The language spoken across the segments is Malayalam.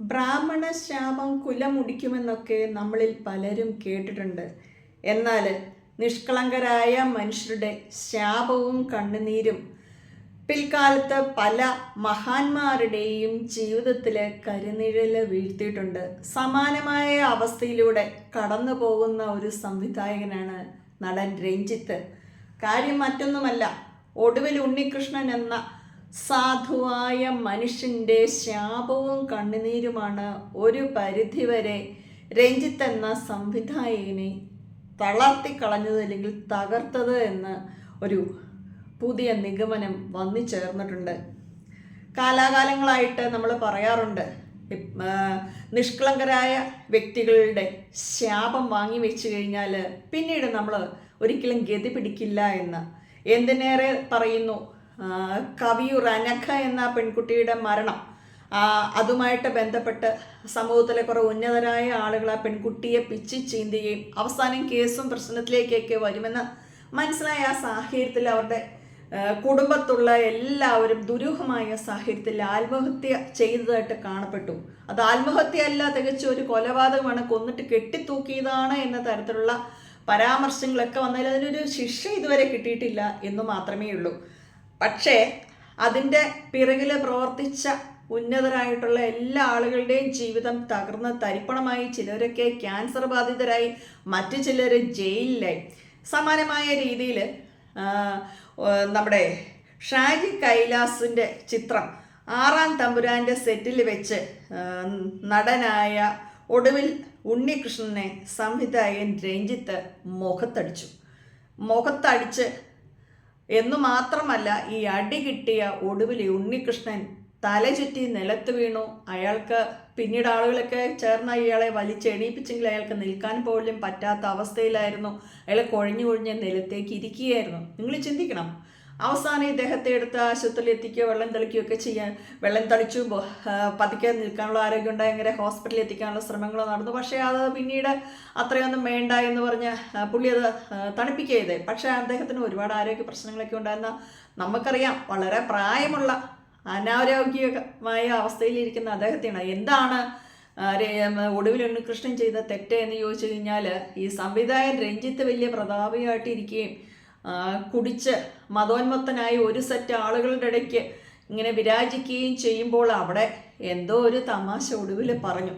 ബ്രാഹ്മണ ശാപം കുലമുടിക്കുമെന്നൊക്കെ നമ്മളിൽ പലരും കേട്ടിട്ടുണ്ട്. എന്നാൽ നിഷ്കളങ്കരായ മനുഷ്യരുടെ ശാപവും കണ്ണുനീരും പിൽക്കാലത്ത് പല മഹാന്മാരുടെയും ജീവിതത്തിൽ കരുനിഴൽ വീഴ്ത്തിയിട്ടുണ്ട്. സമാനമായ അവസ്ഥയിലൂടെ കടന്നു പോകുന്ന ഒരു സംവിധായകനാണ് നടൻ രഞ്ജിത്ത്. കാര്യം മറ്റൊന്നുമല്ല ഒടുവിൽ ഉണ്ണികൃഷ്ണൻ എന്ന സാധുവായ മനുഷ്യന്റെ ശാപവും കണ്ണുനീരുമാണ് ഒരു പരിധിവരെ രഞ്ജിത്ത് എന്ന സംവിധായകനെ തളർത്തിക്കളഞ്ഞത് അല്ലെങ്കിൽ തകർത്തത് എന്ന് ഒരു പുതിയ നിഗമനം വന്നു ചേർന്നിട്ടുണ്ട്. കാലാകാലങ്ങളായിട്ട് നമ്മൾ പറയാറുണ്ട്. നിഷ്കളങ്കരായ വ്യക്തികളുടെ ശാപം വാങ്ങി വെച്ച് കഴിഞ്ഞാൽ പിന്നീട് നമ്മൾ ഒരിക്കലും ഗതി പിടിക്കില്ല എന്ന്. എന്തിനേറെ പറയുന്നു? കവിയൂർ അനഘ എന്ന പെൺകുട്ടിയുടെ മരണം. അതുമായിട്ട് ബന്ധപ്പെട്ട് സമൂഹത്തിലെ കുറേ ഉന്നതരായ ആളുകൾ ആ പെൺകുട്ടിയെ പിച്ചി ചീന്തുകയും അവസാനം കേസും പ്രശ്നത്തിലേക്കൊക്കെ വരുമെന്ന് മനസ്സിലായ ആ സാഹചര്യത്തിൽ അവരുടെ കുടുംബത്തുള്ള എല്ലാവരും ദുരൂഹമായ സാഹചര്യത്തിൽ ആത്മഹത്യ ചെയ്തതായിട്ട് കാണപ്പെട്ടു. അത് ആത്മഹത്യ അല്ല തികച്ചും ഒരു കൊലപാതകമാണ് കൊന്നിട്ട് കെട്ടിത്തൂക്കിയതാണ് എന്ന തരത്തിലുള്ള പരാമർശങ്ങളൊക്കെ വന്നതിൽ അതിനൊരു ശിക്ഷ ഇതുവരെ കിട്ടിയിട്ടില്ല എന്ന് മാത്രമേ ഉള്ളൂ പക്ഷേ അതിന്റെ പിറകിൽ പ്രവർത്തിച്ച ഉന്നതരായിട്ടുള്ള എല്ലാ ആളുകളുടെയും ജീവിതം തകർന്ന് തരിപ്പണമായി ചിലരൊക്കെ ക്യാൻസർ ബാധിതരായി മറ്റു ചിലർ ജയിലിലായി. സമാനമായ രീതിയിൽ നമ്മുടെ ഷാജി കൈലാസിന്റെ ചിത്രം ആറാം തമ്പുരാന്റെ സെറ്റിൽ വെച്ച് നടനായ ഒടുവിൽ ഉണ്ണികൃഷ്ണനെ സംവിധായകൻ രഞ്ജിത്ത് മുഖത്തടിച്ചു. മുഖത്തടിച്ച് എന്നു മാത്രമല്ല ഈ അടി കിട്ടിയ ഒടുവിൽ ഉണ്ണികൃഷ്ണൻ തല ചുറ്റി നിലത്ത് വീണു. അയാൾക്ക് പിന്നീട് ആളുകളൊക്കെ ചേർന്ന് ഇയാളെ വലിച്ചെണീപ്പിച്ചെങ്കിൽ അയാൾക്ക് നിൽക്കാൻ പോലും പറ്റാത്ത അവസ്ഥയിലായിരുന്നു. അയാൾ കുഴഞ്ഞു കുഴഞ്ഞ് നിലത്തേക്ക് ഇരിക്കുകയായിരുന്നു. നിങ്ങൾ ചിന്തിക്കണം അവസാനം ഇദ്ദേഹത്തെ എടുത്ത് ആശുപത്രിയിൽ എത്തിക്കുകയോ വെള്ളം തെളിക്കുകയൊക്കെ ചെയ്യാൻ വെള്ളം തളിച്ചു പതുക്കെ നിൽക്കാനുള്ള ആരോഗ്യം ഉണ്ടായി അങ്ങനെ ഹോസ്പിറ്റലിൽ എത്തിക്കാനുള്ള ശ്രമങ്ങൾ നടന്നു. പക്ഷേ അത് പിന്നീട് അത്രയൊന്നും വേണ്ട എന്ന് പറഞ്ഞ് പുള്ളി അത് തണുപ്പിക്കുകയത് പക്ഷേ അദ്ദേഹത്തിന് ഒരുപാട് ആരോഗ്യ പ്രശ്നങ്ങളൊക്കെ ഉണ്ടായിരുന്ന നമുക്കറിയാം വളരെ പ്രായമുള്ള അനാരോഗ്യമായ അവസ്ഥയിലിരിക്കുന്ന അദ്ദേഹത്തെയാണ്. എന്താണ് ഒടുവിൽ ഉണ്ണികൃഷ്ണൻ ചെയ്ത തെറ്റ് എന്ന് ചോദിച്ചു കഴിഞ്ഞാൽ ഈ സംവിധായകൻ രഞ്ജിത്ത് വലിയ പ്രതാപിയായിട്ടിരിക്കുകയും കുടിച്ച് മതോന്മത്തനായി ഒരു സെറ്റ് ആളുകളുടെ ഇടയ്ക്ക് ഇങ്ങനെ വിരാജിക്കുകയും ചെയ്യുമ്പോൾ അവിടെ എന്തോ ഒരു തമാശ ഒടുവിൽ പറഞ്ഞു.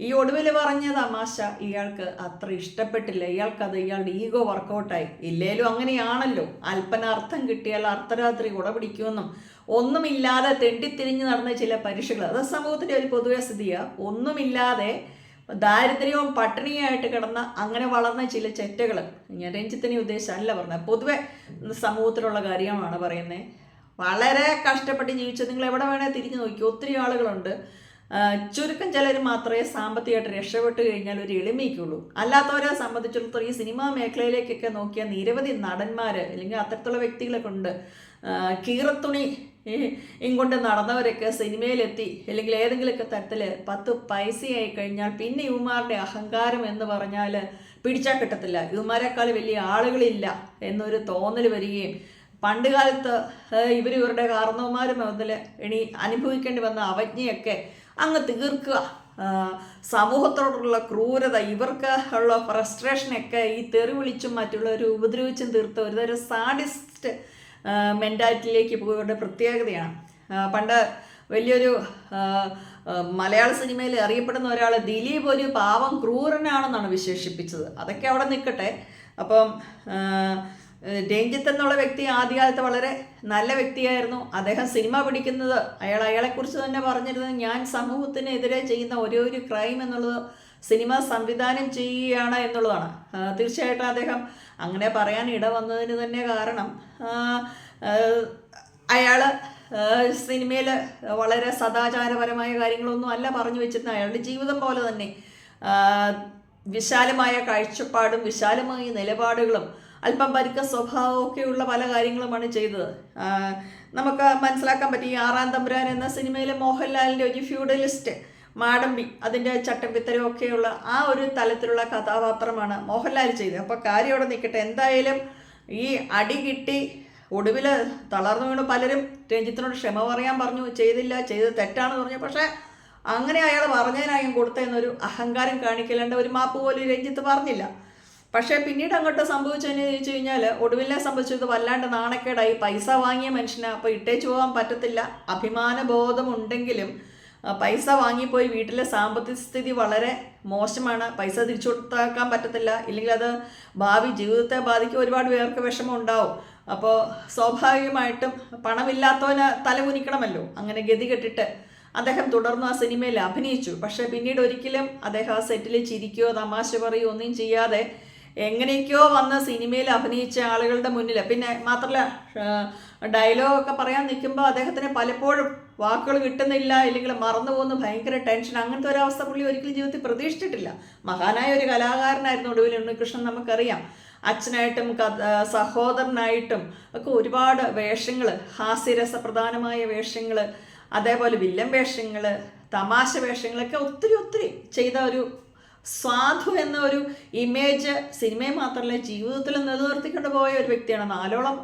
ഈ ഒടുവിൽ പറഞ്ഞ തമാശ ഇയാൾക്ക് അത്ര ഇഷ്ടപ്പെട്ടില്ല. ഇയാൾക്കത് ഇയാളുടെ ഈഗോ വർക്കൗട്ടായി. ഇല്ലേലും അങ്ങനെയാണല്ലോ. അല്പനർത്ഥം കിട്ടിയാൽ അർദ്ധരാത്രി കുടപിടിക്കുമെന്നും ഒന്നുമില്ലാതെ തെണ്ടിത്തിരിഞ്ഞ് നടന്ന ചില പരീക്ഷകൾ. അത് സമൂഹത്തിന്റെ ഒരു പൊതുവെ സ്ഥിതിയാണ് ഒന്നുമില്ലാതെ ദാരിദ്ര്യവും പട്ടിണിയായിട്ട് കിടന്ന അങ്ങനെ വളർന്ന ചില ചെറ്റകൾ ഞാൻ രഞ്ജിത്തിനെ ഉദ്ദേശിച്ചല്ല പറഞ്ഞത്. പൊതുവെ സമൂഹത്തിലുള്ള കാര്യമാണ് പറയുന്നത് വളരെ കഷ്ടപ്പെട്ട് ജീവിച്ചത് നിങ്ങൾ എവിടെ വേണേൽ തിരിഞ്ഞു നോക്കി. ഒത്തിരി ആളുകളുണ്ട്. ചുരുക്കം ചിലർ മാത്രമേ സാമ്പത്തികമായിട്ട് രക്ഷപ്പെട്ട് കഴിഞ്ഞാൽ ഒരു എളിമയ്ക്കുള്ളൂ. അല്ലാത്തവരെ സംബന്ധിച്ചിടത്തോളം ഈ സിനിമാ മേഖലയിലേക്കൊക്കെ നോക്കിയ നിരവധി നടന്മാർ അല്ലെങ്കിൽ അത്തരത്തിലുള്ള വ്യക്തികളൊക്കെ ഉണ്ട്. കീറത്തുണി ഇങ്ങോട്ട് നടന്നവരൊക്കെ സിനിമയിലെത്തി അല്ലെങ്കിൽ ഏതെങ്കിലുമൊക്കെ തരത്തിൽ പത്ത് പൈസയായി കഴിഞ്ഞാൽ പിന്നെ ഇവന്മാരുടെ അഹങ്കാരം എന്ന് പറഞ്ഞാൽ പിടിച്ചാൽ കിട്ടത്തില്ല. ഇവന്മാരെക്കാൾ വലിയ ആളുകളില്ല എന്നൊരു തോന്നൽ വരികയും പണ്ട് കാലത്ത് ഇവർ ഇവരുടെ കാരണവന്മാർ മുതൽ ഇനി അനുഭവിക്കേണ്ടി വന്ന അവജ്ഞയൊക്കെ അങ്ങ് തീർക്കുക. സമൂഹത്തോടുള്ള ക്രൂരത ഇവർക്ക് ഉള്ള ഫ്രസ്ട്രേഷനൊക്കെ ഈ തെറി വിളിച്ചും മറ്റുള്ളവർ ഉപദ്രവിച്ചും തീർത്ത ഒരുതരം സാഡിസ്റ്റ് മെന്റാലിറ്റിയിലേക്ക് പോയവരുടെ പ്രത്യേകതയാണ്. പണ്ട് വലിയൊരു മലയാള സിനിമയിൽ അറിയപ്പെടുന്ന ഒരാൾ ദിലീപ് ഒരു പാവം ക്രൂരനാണെന്നാണ് വിശേഷിപ്പിച്ചത്. അതൊക്കെ അവിടെ നിൽക്കട്ടെ. അപ്പം രഞ്ജിത്ത് എന്നുള്ള വ്യക്തി ആദ്യകാലത്ത് വളരെ നല്ല വ്യക്തിയായിരുന്നു. അദ്ദേഹം സിനിമ പിടിക്കുന്നത് അയാൾ അയാളെക്കുറിച്ച് തന്നെ പറഞ്ഞിരുന്നത് ഞാൻ സമൂഹത്തിനെതിരെ ചെയ്യുന്ന ഓരോ ഒരു ക്രൈം എന്നുള്ളത് സിനിമ സംവിധാനം ചെയ്യുകയാണ് എന്നുള്ളതാണ്. തീർച്ചയായിട്ടും അദ്ദേഹം അങ്ങനെ പറയാൻ ഇട വന്നതിന് തന്നെ കാരണം അയാൾ സിനിമയിൽ വളരെ സദാചാരപരമായ കാര്യങ്ങളൊന്നും അല്ല പറഞ്ഞു വെച്ചിരുന്ന അയാളുടെ ജീവിതം പോലെ തന്നെ വിശാലമായ കാഴ്ചപ്പാടും വിശാലമായ നിലപാടുകളും അല്പം പരുക്ക സ്വഭാവമൊക്കെയുള്ള പല കാര്യങ്ങളുമാണ് ചെയ്തത്. നമുക്ക് മനസ്സിലാക്കാൻ പറ്റി ഈ ആറാം തമ്പുരാൻ എന്ന സിനിമയിലെ മോഹൻലാലിന്റെ ഒരു ഫ്യൂഡലിസ്റ്റ് മാടമ്പി അതിന്റെ ചട്ടമ്പിത്തരമൊക്കെയുള്ള ആ ഒരു തലത്തിലുള്ള കഥാപാത്രമാണ് മോഹൻലാൽ ചെയ്തത്. അപ്പോൾ കാര്യം അവിടെ നിൽക്കട്ടെ. എന്തായാലും ഈ അടി കിട്ടി ഒടുവിൽ തളർന്നു വീണ് പലരും. രഞ്ജിത്തിനോട് ക്ഷമ പറയാൻ പറഞ്ഞു ചെയ്തില്ല ചെയ്തത് തെറ്റാണെന്ന് പറഞ്ഞു. പക്ഷേ അങ്ങനെ അയാൾ പറഞ്ഞതിനായും കൊടുത്തതെന്നൊരു അഹങ്കാരം കാണിക്കലേണ്ട ഒരു മാപ്പ് പോലും രഞ്ജിത്ത് പറഞ്ഞില്ല. പക്ഷേ പിന്നീട് അങ്ങോട്ട് സംഭവിച്ചതെന്ന് ചോദിച്ചു കഴിഞ്ഞാൽ ഒടുവിലെ സംഭവിച്ചത് വല്ലാണ്ട് നാണക്കേടായി. പൈസ വാങ്ങിയ മനുഷ്യന് അപ്പോൾ ഇട്ടേച്ചു പോകാൻ പറ്റത്തില്ല. അഭിമാന ബോധമുണ്ടെങ്കിലും ആ, പൈസ വാങ്ങിപ്പോയി വീട്ടിലെ സാമ്പത്തിക സ്ഥിതി വളരെ മോശമാണ്. പൈസ തിരിച്ചു കൊടുത്താക്കാൻ പറ്റത്തില്ല. ഇല്ലെങ്കിൽ അത് ഭാവി ജീവിതത്തെ ബാധിക്കും. ഒരുപാട് പേർക്ക് വിഷമം ഉണ്ടാവും അപ്പോൾ സ്വാഭാവികമായിട്ടും പണമില്ലാത്തവന് തലകുനിക്കണമല്ലോ. അങ്ങനെ ഗതി കെട്ടിട്ട് അദ്ദേഹം തുടർന്ന് ആ സിനിമയിൽ അഭിനയിച്ചു. പക്ഷേ പിന്നീട് ഒരിക്കലും അദ്ദേഹം ആ സെറ്റിൽ ചിരിക്കുകയോ തമാശ പറയുകയോ ഒന്നും ചെയ്യാതെ എങ്ങനെയൊക്കെയോ വന്ന സിനിമയിൽ അഭിനയിച്ച ആളുകളുടെ മുന്നിൽ പിന്നെ മാത്രമല്ല ഡയലോഗ് ഒക്കെ പറയാൻ നിൽക്കുമ്പോൾ അദ്ദേഹത്തിന് പലപ്പോഴും വാക്കുകൾ കിട്ടുന്നില്ല ഇല്ലെങ്കിൽ മറന്നു പോകുന്ന ഭയങ്കര ടെൻഷൻ. അങ്ങനത്തെ ഒരു അവസ്ഥ പുള്ളി ഒരിക്കലും ജീവിതത്തിൽ പ്രതീക്ഷിച്ചിട്ടില്ല. മഹാനായ ഒരു കലാകാരനായിരുന്നു ഒടുവിൽ ഉണ്ണികൃഷ്ണൻ നമുക്കറിയാം. അച്ഛനായിട്ടും സഹോദരനായിട്ടും ഒക്കെ ഒരുപാട് വേഷങ്ങൾ ഹാസ്യരസപ്രധാനമായ വേഷങ്ങൾ അതേപോലെ വില്ലൻ വേഷങ്ങൾ തമാശ വേഷങ്ങളൊക്കെ ഒത്തിരി ഒത്തിരി ചെയ്ത ഒരു സ്വാധു എന്ന ഒരു ഇമേജ് സിനിമയെ മാത്രമല്ല ജീവിതത്തിൽ നിലനിർത്തിക്കൊണ്ട് പോയ ഒരു വ്യക്തിയാണ്. നാലോളം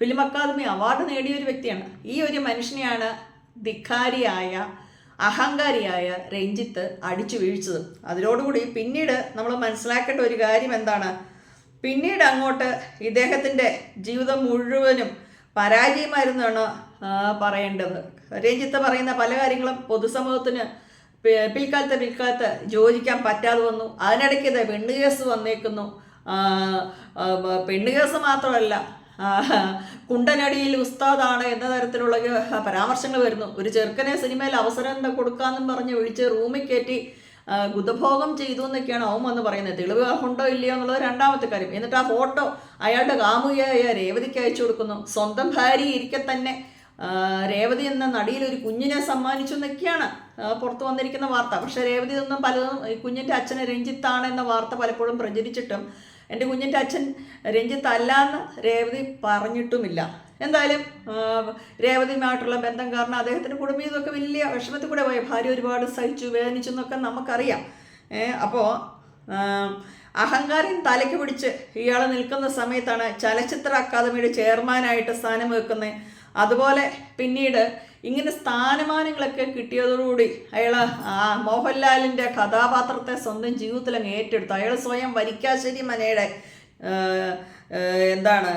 ഫിലിം അക്കാദമി അവാർഡ് നേടിയ ഒരു വ്യക്തിയാണ്. ഈ ഒരു മനുഷ്യനെയാണ് ധിക്കാരിയായ അഹങ്കാരിയായ രഞ്ജിത്ത് അടിച്ചു വീഴ്ചത് അതിനോടുകൂടി പിന്നീട് നമ്മൾ മനസ്സിലാക്കേണ്ട ഒരു കാര്യം എന്താണ്? പിന്നീട് അങ്ങോട്ട് ഇദ്ദേഹത്തിന്റെ ജീവിതം മുഴുവനും പരാജയമായിരുന്നാണ് പറയേണ്ടത്. രഞ്ജിത്ത് പറയുന്ന പല കാര്യങ്ങളും പൊതുസമൂഹത്തിന് പിൽക്കാലത്ത് പിൽക്കാലത്ത് യോജിക്കാൻ പറ്റാതെ വന്നു. അതിനിടയ്ക്ക് ഇത് പെണ്ണ് കേസ് വന്നേക്കുന്നു. പെണ്ണ് കേസ് മാത്രമല്ല കുണ്ടനടിയിൽ ഉസ്താദാണ് എന്ന തരത്തിലുള്ള പരാമർശങ്ങൾ വരുന്നു. ഒരു ചെറുക്കനെ സിനിമയിൽ അവസരം എന്താ കൊടുക്കാന്നും പറഞ്ഞ് വിളിച്ച് റൂമിൽ കയറ്റി ഗുദഭോഗം ചെയ്തു എന്നൊക്കെയാണ് അവൻ വന്ന് പറയുന്നത്. തെളിവ് ഉണ്ടോ ഇല്ലയോ എന്നുള്ളത് രണ്ടാമത്തെ കാര്യം. എന്നിട്ട് ആ ഫോട്ടോ അയാളുടെ കാമുകയായ രേവതിക്ക് അയച്ചു കൊടുക്കുന്നു. സ്വന്തം ഭാര്യ ഇരിക്കെ തന്നെ രേവതി എന്ന നടിയിൽ ഒരു കുഞ്ഞിനെ സമ്മാനിച്ചു എന്നൊക്കെയാണ് പുറത്തു വന്നിരിക്കുന്ന വാർത്ത. പക്ഷെ രേവതി ഒന്നും പലതും കുഞ്ഞിന്റെ അച്ഛന് രഞ്ജിത്താണ് എന്ന വാർത്ത പലപ്പോഴും പ്രചരിച്ചിട്ടും എന്റെ കുഞ്ഞിന്റെ അച്ഛൻ രഞ്ജിത്ത് അല്ല എന്ന് രേവതി പറഞ്ഞിട്ടുമില്ല. എന്തായാലും രേവതിയുമായിട്ടുള്ള ബന്ധം കാരണം അദ്ദേഹത്തിന്റെ കുടുംബം ഇതൊക്കെ വലിയ വിഷമത്തിൽ കൂടെ പോയി. ഭാര്യ ഒരുപാട് സഹിച്ചു വേദനിച്ചു എന്നൊക്കെ നമുക്കറിയാം. അപ്പോൾ അഹങ്കാരം തലയ്ക്ക് പിടിച്ച് ഇയാൾ നിൽക്കുന്ന സമയത്താണ് ചലച്ചിത്ര അക്കാദമിയുടെ ചെയർമാനായിട്ട് സ്ഥാനം വെക്കുന്നത് അതുപോലെ പിന്നീട് ഇങ്ങനെ സ്ഥാനമാനങ്ങളൊക്കെ കിട്ടിയതോടുകൂടി അയാൾ ആ മോഹൻലാലിന്റെ കഥാപാത്രത്തെ സ്വന്തം ജീവിതത്തിൽ അങ്ങ് ഏറ്റെടുത്തു. അയാൾ സ്വയം വരിക്കാശ്ശേരി മനയുടെ എന്താണ്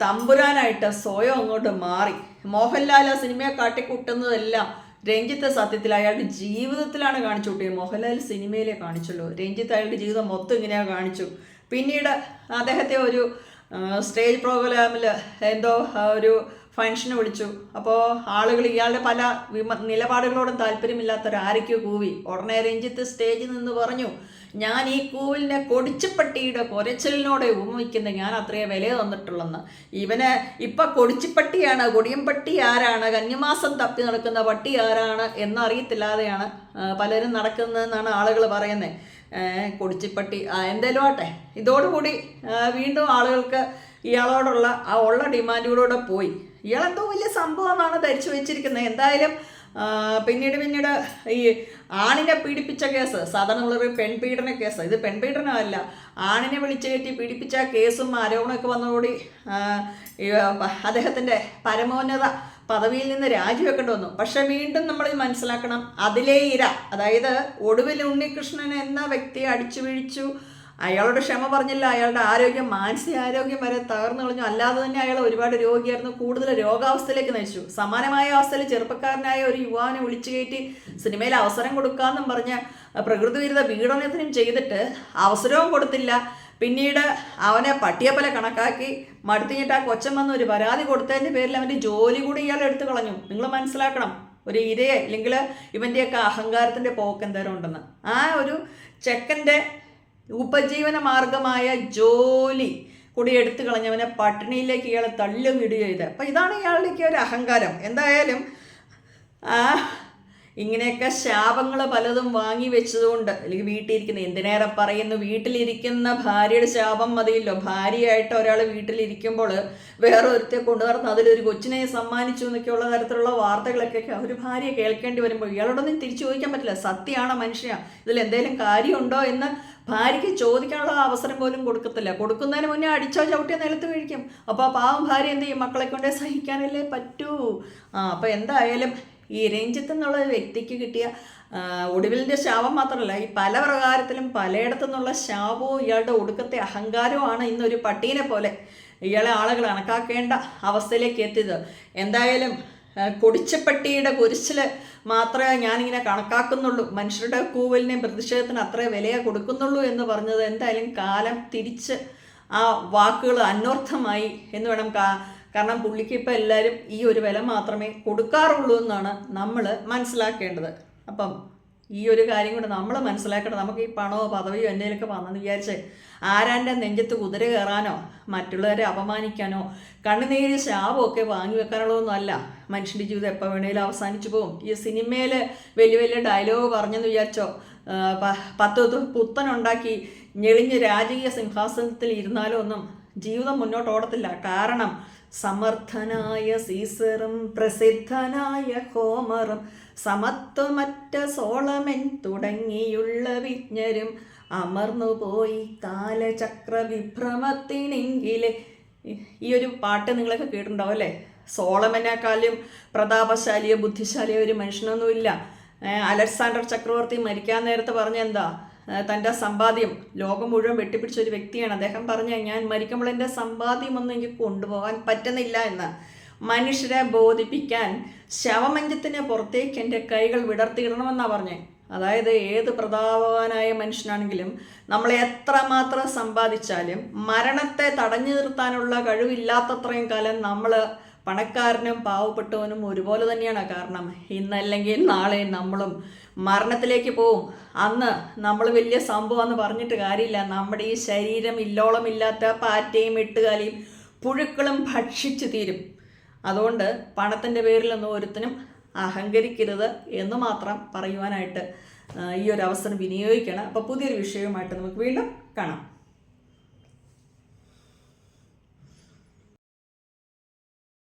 തമ്പുരാനായിട്ട് സ്വയം അങ്ങോട്ട് മാറി. മോഹൻലാൽ ആ സിനിമയെ കാട്ടിക്കൂട്ടുന്നതെല്ലാം രഞ്ജിത്ത് സത്യത്തിൽ അയാളുടെ ജീവിതത്തിലാണ് കാണിച്ചു കൂട്ടിയത്. മോഹൻലാൽ സിനിമയിലെ കാണിച്ചുള്ളൂ. രഞ്ജിത്ത് അയാളുടെ ജീവിതം മൊത്തം ഇങ്ങനെയാണ് കാണിച്ചു. പിന്നീട് അദ്ദേഹത്തെ ഒരു സ്റ്റേജ് പ്രോഗ്രാമിൽ എന്തോ ഒരു ഫംഗ്ഷന് വിളിച്ചു. അപ്പോൾ ആളുകൾ ഇയാളുടെ പല വിമ നിലപാടുകളോടും താല്പര്യമില്ലാത്തവർ ആരൊക്കെയോ കൂവി. ഉടനെ രഞ്ജിത്ത് സ്റ്റേജിൽ നിന്ന് പറഞ്ഞു ഞാൻ ഈ കൂവിലിനെ കൊടിച്ചിപ്പട്ടിയുടെ കുരച്ചിലിനോടെ ഉപമിക്കുന്നത് ഞാൻ അത്രയേ വില തന്നിട്ടുള്ളെന്ന്. ഇവന് ഇപ്പം കൊടിച്ചിപ്പട്ടിയാണ് കൊടിയമ്പട്ടി ആരാണ് കന്യമാസം തപ്പി നടക്കുന്ന പട്ടി ആരാണ് എന്നറിയത്തില്ലാതെയാണ് പലരും നടക്കുന്നതെന്നാണ് ആളുകൾ പറയുന്നത് കൊടിച്ചിപ്പട്ടി. എന്തേലും ആട്ടെ ഇതോടുകൂടി വീണ്ടും ആളുകൾക്ക് ഇയാളോടുള്ള ആ ഉള്ള ഡിമാൻഡുകളോടെ പോയി. ഇയാളെന്തോ വലിയ സംഭവമാണ് ധരിച്ചു വെച്ചിരിക്കുന്നത്? എന്തായാലും പിന്നീട് പിന്നീട് ഈ ആണിനെ പീഡിപ്പിച്ച കേസ് സാധാരണ പെൺപീഡന കേസ് ഇത് പെൺപീഡനമല്ല. ആണിനെ വിളിച്ചു കയറ്റി പീഡിപ്പിച്ച കേസും ആരോപണമൊക്കെ വന്നതോടി അദ്ദേഹത്തിന്റെ പരമോന്നത പദവിയിൽ നിന്ന് രാജിവെക്കേണ്ടി വന്നു. പക്ഷെ വീണ്ടും നമ്മൾ മനസ്സിലാക്കണം. അതിലേ ഇര അതായത് ഒടുവിൽ ഉണ്ണികൃഷ്ണൻ എന്ന വ്യക്തിയെ അടിച്ചു വീഴിച്ചു അയാളുടെ ക്ഷമ പറഞ്ഞില്ല അയാളുടെ ആരോഗ്യം മാനസിക ആരോഗ്യം വരെ തകർന്നു കളഞ്ഞു. അല്ലാതെ തന്നെ അയാൾ ഒരുപാട് രോഗിയായിരുന്നു കൂടുതൽ രോഗാവസ്ഥയിലേക്ക് നയിച്ചു. സമാനമായ അവസ്ഥയിൽ ചെറുപ്പക്കാരനായ ഒരു യുവാവിനെ വിളിച്ചു കയറ്റി സിനിമയിൽ അവസരം കൊടുക്കാമെന്നും പറഞ്ഞ് പ്രകൃതി വിരുദ്ധ പീഡനത്തിനും ചെയ്തിട്ട് അവസരവും കൊടുത്തില്ല. പിന്നീട് അവനെ പട്ടിയപ്പല കണക്കാക്കി മടുത്തിഞ്ഞിട്ട് ആ കൊച്ചൻ വന്ന് ഒരു പരാതി കൊടുത്തതിന്റെ പേരിൽ അവന്റെ ജോലി കൂടി ഇയാൾ എടുത്തു കളഞ്ഞു. നിങ്ങൾ മനസ്സിലാക്കണം ഒരു ഇരയെ അല്ലെങ്കിൽ ഇവന്റെയൊക്കെ അഹങ്കാരത്തിന്റെ പോക്ക് എന്തേലും ഉണ്ടെന്ന്. ആ ഒരു ചെക്കന്റെ ഉപജീവന മാർഗമായ ജോലി കൂടി എടുത്തു കളഞ്ഞവനെ പട്ടിണിയിലേക്ക് ഇയാൾ തള്ളും വിടുകയോ ചെയ്ത് അപ്പം ഇതാണ് ഇയാളിലേക്ക് ഒരു അഹങ്കാരം. എന്തായാലും ആ ഇങ്ങനെയൊക്കെ ശാപങ്ങൾ പലതും വാങ്ങി വെച്ചതുകൊണ്ട് അല്ലെങ്കിൽ വീട്ടിലിരിക്കുന്ന എന്തിനേറെ പറയുന്നു വീട്ടിലിരിക്കുന്ന ഭാര്യയുടെ ശാപം മതിയല്ലോ. ഭാര്യയായിട്ട് ഒരാൾ വീട്ടിലിരിക്കുമ്പോൾ വേറെ ഒരുത്തെ കൊണ്ടു നടന്ന് അതിലൊരു കൊച്ചിനെ സമ്മാനിച്ചു എന്നൊക്കെയുള്ള തരത്തിലുള്ള വാർത്തകളൊക്കെ ഒരു ഭാര്യ കേൾക്കേണ്ടി വരുമ്പോൾ ഇയാളോടൊന്നും തിരിച്ചു ചോദിക്കാൻ പറ്റില്ല. സത്യമാണോ മനുഷ്യ ഇതിൽ എന്തെങ്കിലും കാര്യമുണ്ടോ എന്ന് ഭാര്യയ്ക്ക് ചോദിക്കാനുള്ള അവസരം പോലും കൊടുക്കത്തില്ല. കൊടുക്കുന്നതിന് മുന്നേ അടിച്ചോ ചവിട്ടിയോ നിലത്ത് കഴിക്കും അപ്പോൾ ആ പാവം ഭാര്യ എന്ത് ചെയ്യും? മക്കളെ കൊണ്ടേ സഹിക്കാനല്ലേ പറ്റൂ. ആ അപ്പോൾ എന്തായാലും ഈ രഞ്ജിത്ത് എന്നുള്ള വ്യക്തിക്ക് കിട്ടിയ ഒടുവിലിന്റെ ശാപം മാത്രമല്ല ഈ പല പ്രകാരത്തിലും പലയിടത്തു നിന്നുള്ള ശാപവും ഇയാളുടെ ഒടുക്കത്തെ അഹങ്കാരവുമാണ് ഇന്നൊരു പട്ടീനെ പോലെ ഇയാളെ ആളുകൾ കണക്കാക്കേണ്ട അവസ്ഥയിലേക്ക് എത്തിയത്. എന്തായാലും കൊടിച്ച പട്ടിയുടെ കുരിശിൽ മാത്രമേ ഞാനിങ്ങനെ കണക്കാക്കുന്നുള്ളൂ. മനുഷ്യരുടെ കൂവലിനെയും പ്രതിഷേധത്തിന് അത്രേ വിലയെ കൊടുക്കുന്നുള്ളൂ എന്ന് പറഞ്ഞത് എന്തായാലും കാലം തിരിച്ച് ആ വാക്കുകൾ അന്വർത്ഥമായി എന്ന് വേണം കാരണം പുള്ളിക്ക് ഇപ്പം എല്ലാവരും ഈ ഒരു വില മാത്രമേ കൊടുക്കാറുള്ളൂ എന്നാണ് നമ്മൾ മനസ്സിലാക്കേണ്ടത്. അപ്പം ഈ ഒരു കാര്യം കൂടെ നമ്മൾ മനസ്സിലാക്കണം. നമുക്ക് ഈ പണമോ പദവിയോ എന്തെങ്കിലുമൊക്കെ വന്നെന്ന് വിചാരിച്ച് ആരാന്റെ നെഞ്ചത്ത് കുതിര കയറാനോ മറ്റുള്ളവരെ അപമാനിക്കാനോ കണ്ണുനീര് ശാപമൊക്കെ വാങ്ങി വെക്കാനുള്ളതൊന്നും അല്ല. മനുഷ്യന്റെ ജീവിതം എപ്പോൾ വേണേലും അവസാനിച്ചു പോകും. ഈ സിനിമയിൽ വലിയ വലിയ ഡയലോഗ് പറഞ്ഞെന്ന് വിചാരിച്ചോ പത്ത് പുത്തനുണ്ടാക്കി ഞെളിഞ്ഞ് രാജകീയ സിംഹാസനത്തിൽ ഇരുന്നാലോ ഒന്നും ജീവിതം മുന്നോട്ട് ഓടത്തില്ല. കാരണം സമർത്ഥനായ സീസറും പ്രസിദ്ധനായ ഹോമറും സമത്വമറ്റ സോളമൻ തുടങ്ങിയുള്ള വിജ്ഞരും അമർന്നുപോയി കാലചക്ര വിഭ്രമത്തിനെങ്കിലെ. ഈ ഒരു പാട്ട് നിങ്ങളൊക്കെ കേട്ടിട്ടുണ്ടാവും അല്ലേ? സോളമനേക്കാളും പ്രതാപശാലിയോ ബുദ്ധിശാലിയോ ഒരു മനുഷ്യനൊന്നുമില്ല. അലക്സാണ്ടർ ചക്രവർത്തി മരിക്കാൻ നേരത്തെ പറഞ്ഞ എന്താ ഏഹ് തന്റെ സമ്പാദ്യം ലോകം മുഴുവൻ വെട്ടിപ്പിടിച്ച ഒരു വ്യക്തിയാണ്. അദ്ദേഹം പറഞ്ഞ ഞാൻ മരിക്കുമ്പോൾ എന്റെ സമ്പാദ്യമൊന്നും എനിക്ക് കൊണ്ടുപോകാൻ പറ്റുന്നില്ല എന്ന്. മനുഷ്യരെ ബോധിപ്പിക്കാൻ ശവമഞ്ചത്തിന് പുറത്തേക്ക് എന്റെ കൈകൾ വിടർത്തിയിടണമെന്നാണ് പറഞ്ഞത്. അതായത് ഏത് പ്രതാപവാനായ മനുഷ്യനാണെങ്കിലും നമ്മൾ എത്രമാത്രം സമ്പാദിച്ചാലും മരണത്തെ തടഞ്ഞു നിർത്താനുള്ള കഴിവില്ലാത്തത്രയും കാലം നമ്മൾ പണക്കാരനും പാവപ്പെട്ടവനും ഒരുപോലെ തന്നെയാണ്. കാരണം ഇന്നല്ലെങ്കിൽ നാളെ നമ്മളും മരണത്തിലേക്ക് പോവും. അന്ന് നമ്മൾ വലിയ സംഭവമെന്ന് പറഞ്ഞിട്ട് കാര്യമില്ല. നമ്മുടെ ഈ ശരീരം ഇല്ലോളമില്ലാത്ത പാറ്റയും എട്ടുകാലിയും പുഴുക്കളും ഭക്ഷിച്ചു തീരും. അതുകൊണ്ട് പണത്തിന്റെ പേരിലൊന്നും ഒരുത്തിനും അഹങ്കരിക്കരുത് എന്ന് മാത്രം പറയുവാനായിട്ട് ഈ ഒരു അവസരം വിനിയോഗിക്കണം അപ്പോൾ പുതിയൊരു വിഷയവുമായിട്ട് നമുക്ക് വീണ്ടും കാണാം.